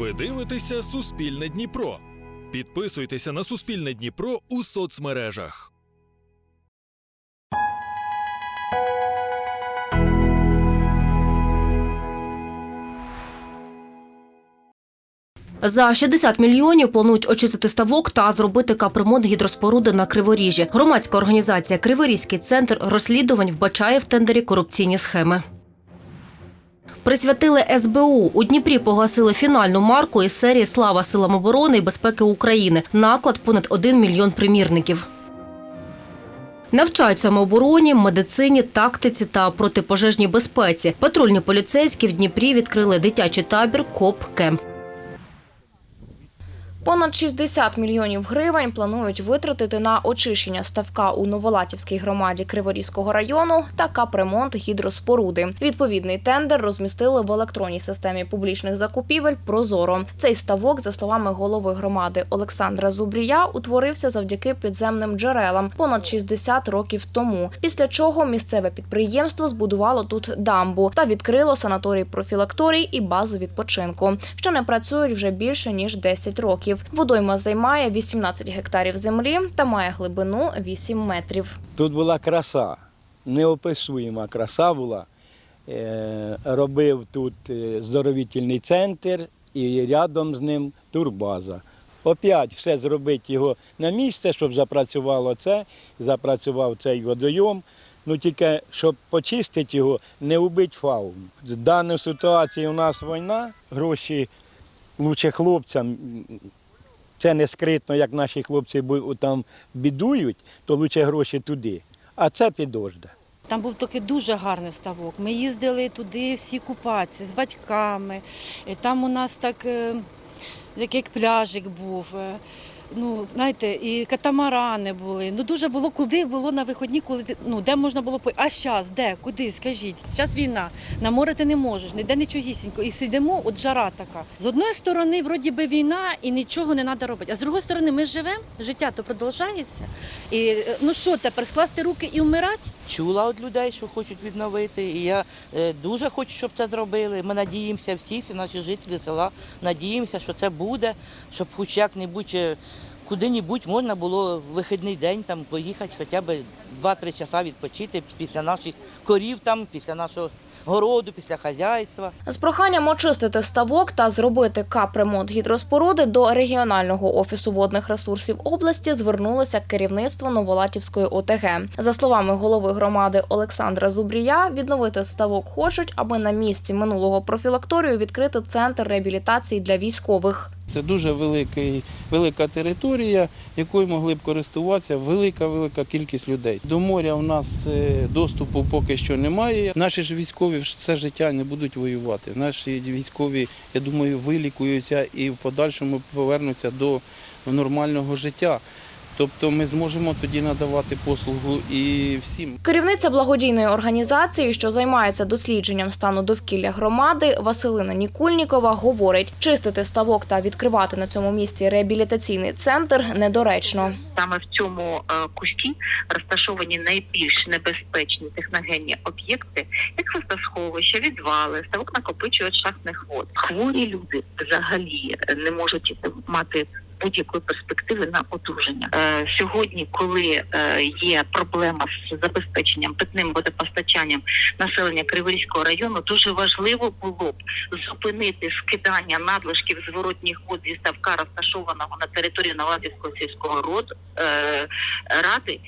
Ви дивитеся Суспільне Дніпро. Підписуйтеся на Суспільне Дніпро у соцмережах. За 60 мільйонів планують очистити ставок та зробити капремонт гідроспоруди на Криворіжжі. Громадська організація Криворізький центр розслідувань вбачає в тендері корупційні схеми. Присвятили СБУ. У Дніпрі погасили фінальну марку із серії Слава силам оборони і безпеки України. Наклад понад 1 мільйон примірників. Навчають самообороні, медицині, тактиці та протипожежній безпеці. Патрульні поліцейські в Дніпрі відкрили дитячий табір КОП Кемп. Понад 60 мільйонів гривень планують витратити на очищення ставка у Новолатівській громаді Криворізького району та капремонт гідроспоруди. Відповідний тендер розмістили в електронній системі публічних закупівель Прозоро. Цей ставок, за словами голови громади Олександра Зубрія, утворився завдяки підземним джерелам понад 60 років тому. Після чого місцеве підприємство збудувало тут дамбу та відкрило санаторій профілакторій і базу відпочинку, що не працюють вже більше ніж 10 років. Водойма займає 18 гектарів землі та має глибину 8 метрів. Тут була краса, неописуєма краса була. Е, Робив тут е, здоровительний центр і рядом з ним турбаза. Опять все зробити його на місце, щоб запрацювало це, запрацював цей водойом. Ну тільки щоб почистити його, не вбити фауну. В даній ситуації у нас війна, гроші лучше хлопцям. Це не скритно, як наші хлопці там бідують, то лучше гроші туди. А це підожда. Там був такий дуже гарний ставок. Ми їздили туди всі купатися з батьками. Там у нас так, е, як, пляжик був. Ну, знаєте, і катамарани були. Ну дуже було куди було на виходні, коли ну де можна було по. А зараз, де, куди? Скажіть, зараз війна. На море ти не можеш, ніде нічогісінько. І сидимо, от жара така. З одної сторони, вроді би війна і нічого не треба робити. А з другої сторони, ми живемо, життя то продовжується. І е, ну що тепер, скласти руки і вмирати? чула від людей, що хочуть відновити. І я е, дуже хочу, щоб це зробили. Ми надіємося всі, всі наші жителі села, надіємося, що це буде, щоб хоч як-небудь е, куди-небудь можна було вихідний день там поїхати, хоча б 2-3 часа відпочити після наших корів, там, після нашого городу, після хазяйства. З проханням очистити ставок та зробити капремонт гідроспоруди до регіонального офісу водних ресурсів області звернулося керівництво Новолатівської ОТГ. За словами голови громади Олександра Зубрія, відновити ставок хочуть, аби на місці минулого профілакторію відкрити центр реабілітації для військових. Це дуже великий, велика територія, якою могли б користуватися велика велика кількість людей. До моря у нас е, доступу поки що немає. Наші ж військові все життя не будуть воювати. Наші військові, я думаю, вилікуються і в подальшому повернуться до нормального життя. Тобто ми зможемо тоді надавати послугу і всім. Керівниця благодійної організації, що займається дослідженням стану довкілля громади, Василина Нікульнікова, говорить, чистити ставок та відкривати на цьому місці реабілітаційний центр недоречно. саме в цьому е, кусті розташовані найбільш небезпечні техногенні об'єкти, як хвостосховища, відвали, ставок накопичувач шахтних вод. Хворі люди взагалі не можуть мати. Будь-якої перспективи на одужання. Е, сьогодні, коли е, є проблема з забезпеченням питним водопостачанням населення Криворізького району, дуже важливо було б зупинити скидання надлишків зворотніх вод зі ставка, розташованого на території Наладівського сільського роду е, ради,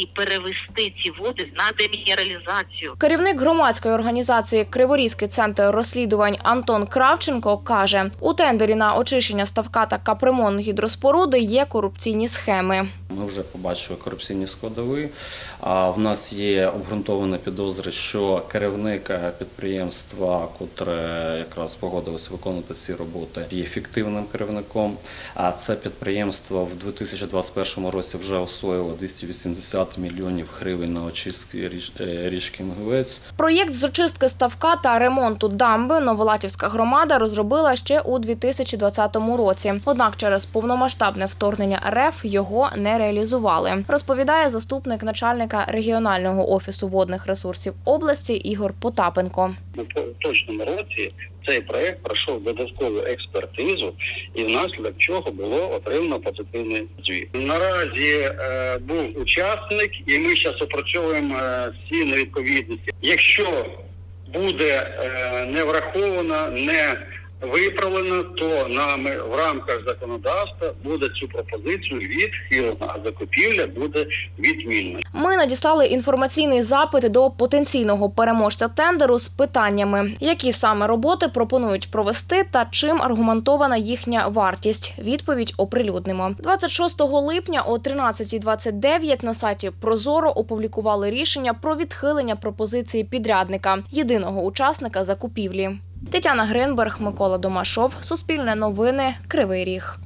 і перевести ці води на демінералізацію. Керівник громадської організації Криворізький центр розслідувань Антон Кравченко каже: у тендері на очищення ставка та капремонт гідроспоруди є корупційні схеми. Ми вже побачили корупційні складові. А в нас є обґрунтовані підозри, що керівник е, підприємства, котре якраз погодилося виконувати ці роботи, є фіктивним керівником. А це підприємство в 2021 році вже освоїло 280 мільйонів гривень на очистки е, річки Мгивець. Проєкт з очистки ставка та ремонту дамби Новолатівська громада розробила ще у 2020 році. Однак через повномасштабне вторгнення РФ його не реалізували. Розповідає заступник начальника регіонального офісу водних ресурсів області Ігор Потапенко. у точному році цей проект пройшов додаткову експертизу, і внаслідок чого було отримано позитивний звіт. Наразі е, був учасник, і ми зараз опрацьовуємо е, всі невідповідності. Якщо буде е, не враховано, не виправлено, то нами в рамках законодавства буде цю пропозицію відхилено, а закупівля буде відмінена. Ми надіслали інформаційний запит до потенційного переможця тендеру з питаннями, які саме роботи пропонують провести та чим аргументована їхня вартість. Відповідь оприлюднимо. 26 липня о 13.29 на сайті Прозоро опублікували рішення про відхилення пропозиції підрядника, єдиного учасника закупівлі. Тетяна Гринберг, Микола Домашов, Суспільне новини, Кривий Ріг.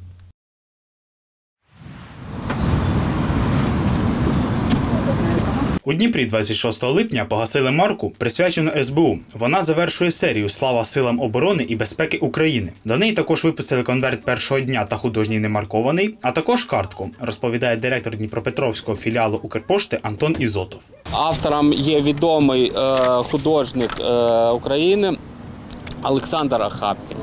У Дніпрі 26 липня погасили марку, присвячену СБУ. Вона завершує серію Слава силам оборони і безпеки України. До неї також випустили конверт першого дня та художній немаркований, а також картку, розповідає директор Дніпропетровського філіалу Укрпошти Антон Ізотов. Автором є відомий е, художник е, України Олександр Ахапкін.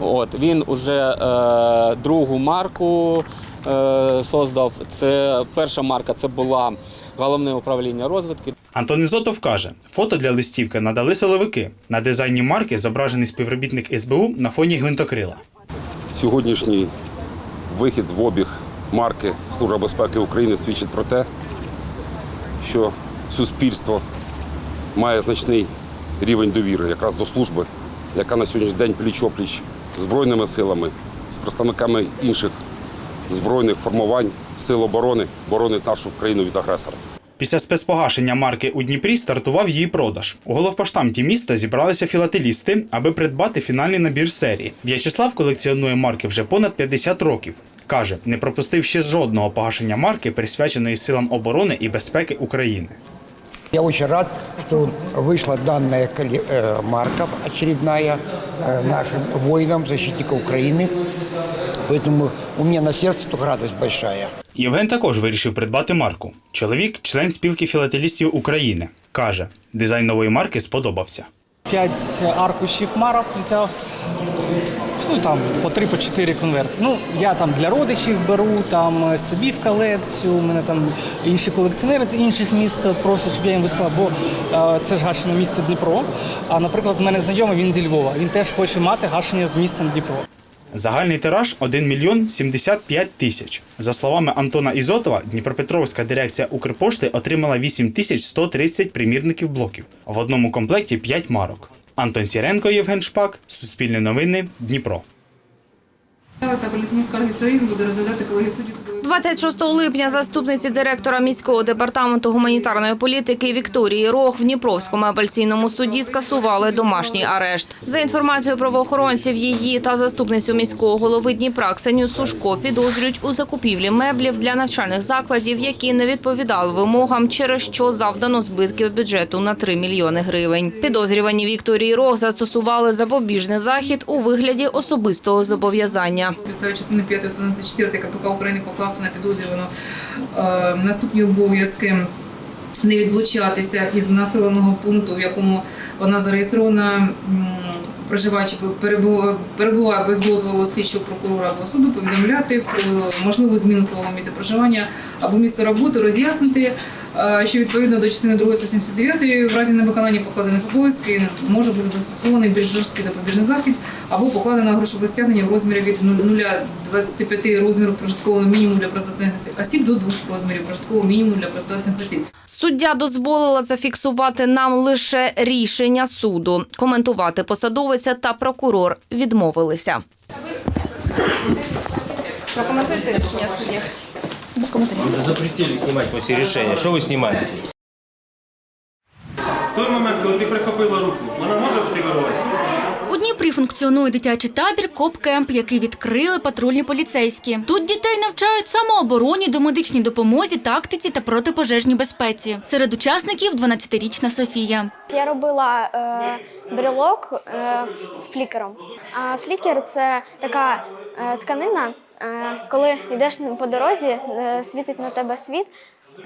От він уже е, другу марку е, создав. Це перша марка це була головне управління розвідки. Антон Ізотов каже, фото для листівки надали силовики. На дизайні марки зображений співробітник СБУ на фоні гвинтокрила. Сьогоднішній вихід в обіг марки Служба безпеки України свідчить про те, що суспільство має значний рівень довіри якраз до служби, яка на сьогоднішній день пліч-опліч збройними силами, з представниками інших збройних формувань, сил оборони, боронить нашу країну від агресора. Після спецпогашення марки у Дніпрі стартував її продаж. У головпоштамті міста зібралися філателісти, аби придбати фінальний набір серії. В'ячеслав колекціонує марки вже понад 50 років. Каже, не пропустив ще жодного погашення марки, присвяченої силам оборони і безпеки України. Я очень рад, что вышла данная коле- э, марка очередная э, нашим воинам, защитникам Украины. Поэтому у меня на сердце только радость большая. Євген також вирішив придбати марку. Чоловік, член спілки філателістів України, каже, дизайн нової марки сподобався. П'ять аркушів марок взяв. Ну там по три, по чотири конверти. Ну я там для родичів беру, там е, собі в колекцію. У мене там інші колекціонери з інших міст просять, щоб я їм висилав, бо е, це ж гашене місце Дніпро. А наприклад, в мене знайомий він зі Львова. Він теж хоче мати гашення з містом Дніпро. Загальний тираж 1 мільйон 75 тисяч. За словами Антона Ізотова, Дніпропетровська дирекція Укрпошти отримала 8 тисяч 130 примірників блоків. В одному комплекті 5 марок. Антон Сіренко, Євген Шпак, Суспільне новини, Дніпро. Апеляційні скарги САІ буде розглядати колегія судді судової 26 липня заступниці директора міського департаменту гуманітарної політики Вікторії Рох в Дніпровському апеляційному суді скасували домашній арешт. За інформацією правоохоронців, її та заступницю міського голови Дніпра Ксенію Сушко підозрюють у закупівлі меблів для навчальних закладів, які не відповідали вимогам, через що завдано збитків бюджету на 3 мільйони гривень. Підозрювані Вікторії Рох застосували запобіжний захід у вигляді особистого зобов'язання. Підставі частини 5 194 КПК України поклався на підозрювану е, наступні обов'язки не відлучатися із населеного пункту, в якому вона зареєстрована, проживаючи перебу- перебуває без дозволу слідчого прокурора або суду, повідомляти про можливу зміну свого місця проживання або місця роботи, роз'яснити, е, що відповідно до частини 2 179 в разі невиконання покладених обов'язків може бути застосований більш жорсткий запобіжний захід або покладено грошове стягнення в розмірі від 0,25 розміру прожиткового мінімуму для працездатних осіб до 2 розмірів прожиткового мінімуму для працездатних осіб. Суддя дозволила зафіксувати нам лише рішення суду. Коментувати посадовиця та прокурор відмовилися. Прокоментуйте рішення судді. Без коментарів. Запретили знімати после решения. Что вы снимаете? В той момент, коли ти прихопила руку, вона може активуватися? У Дніпрі функціонує дитячий табір Коп-Кемп, який відкрили патрульні поліцейські. Тут дітей навчають самообороні, домедичній допомозі, тактиці та протипожежній безпеці. Серед учасників 12-річна Софія. Я робила е, брелок е, з флікером. А флікер це така е, тканина, Е, Коли йдеш по дорозі, е, світить на тебе світ,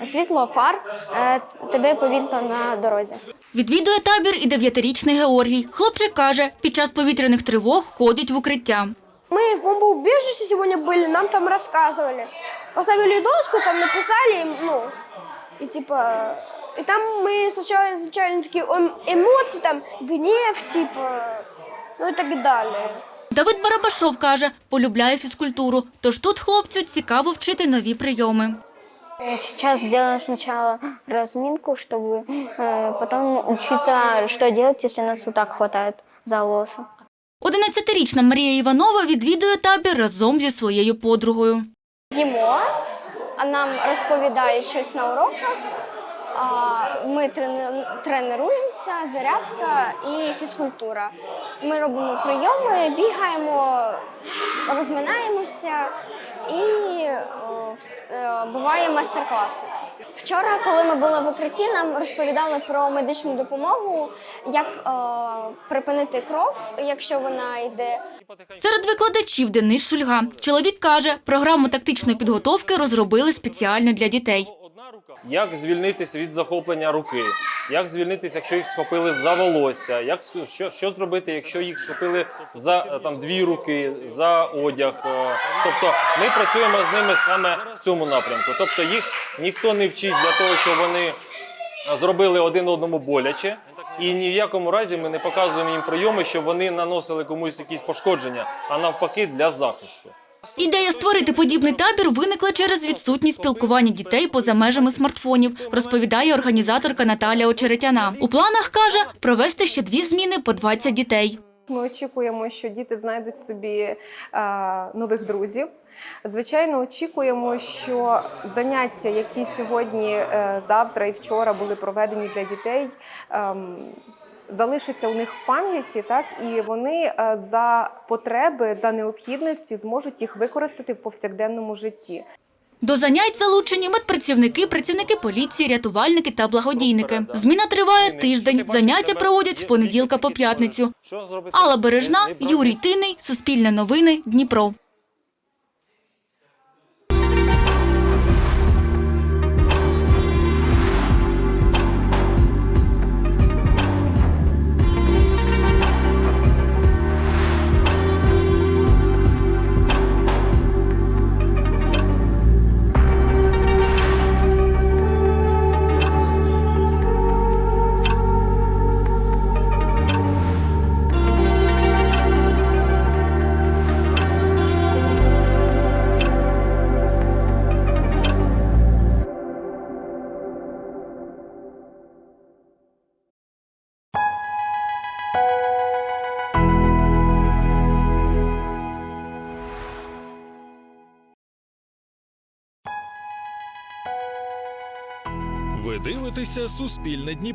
світло фар, е, тебе помітно на дорозі. Відвідує табір і дев'ятирічний Георгій. Хлопчик каже, під час повітряних тривог ходять в укриття. Мы в бомбоубежище сегодня были, нам там рассказывали. Поставили доску, там написали, ну, и типа... И там мы сначала изучали такие эм- эмоции, там, гнев, типа, ну и так далее. Давид Барабашов каже, полюбляє фізкультуру, тож тут хлопцю цікаво вчити нові прийоми. Сейчас делаем сначала разминку, чтобы э, потом учиться, что делать, если нас вот так хватает за волосы. 11-річна Марія Іванова відвідує табір разом зі своєю подругою. Їмо, а нам розповідають щось на уроках. а Ми трени- тренуємося, зарядка і фізкультура. Ми робимо прийоми, бігаємо, розминаємося і о, вс- е, буває майстер-класи. Вчора, коли ми були в укритті, нам розповідали про медичну допомогу, як е, припинити кров, якщо вона йде. Серед викладачів Денис Шульга. Чоловік каже, програму тактичної підготовки розробили спеціально для дітей. Як звільнитися від захоплення руки? Як звільнитися, якщо їх схопили за волосся? Як що, що зробити, якщо їх схопили за е, там дві руки, за одяг? Е, Тобто ми працюємо з ними саме в цьому напрямку. Тобто їх ніхто не вчить для того, щоб вони зробили один одному боляче. І ні в якому разі ми не показуємо їм прийоми, щоб вони наносили комусь якісь пошкодження, а навпаки для захисту. Ідея створити подібний табір виникла через відсутність спілкування дітей поза межами смартфонів, розповідає організаторка Наталя Очеретяна. У планах каже провести ще дві зміни по 20 дітей. Ми очікуємо, що діти знайдуть собі е, нових друзів. Звичайно, очікуємо, що заняття, які сьогодні, е, завтра і вчора були проведені для дітей, залишаться у них в пам'яті, так і вони е, за потреби, за необхідності зможуть їх використати в повсякденному житті. До занять залучені медпрацівники, працівники поліції, рятувальники та благодійники. Зміна триває тиждень. Заняття проводять з понеділка по п'ятницю. Алла Бережна, Юрій Тиний, Суспільне новини, Дніпро. Дивитеся Суспільне Дніпро.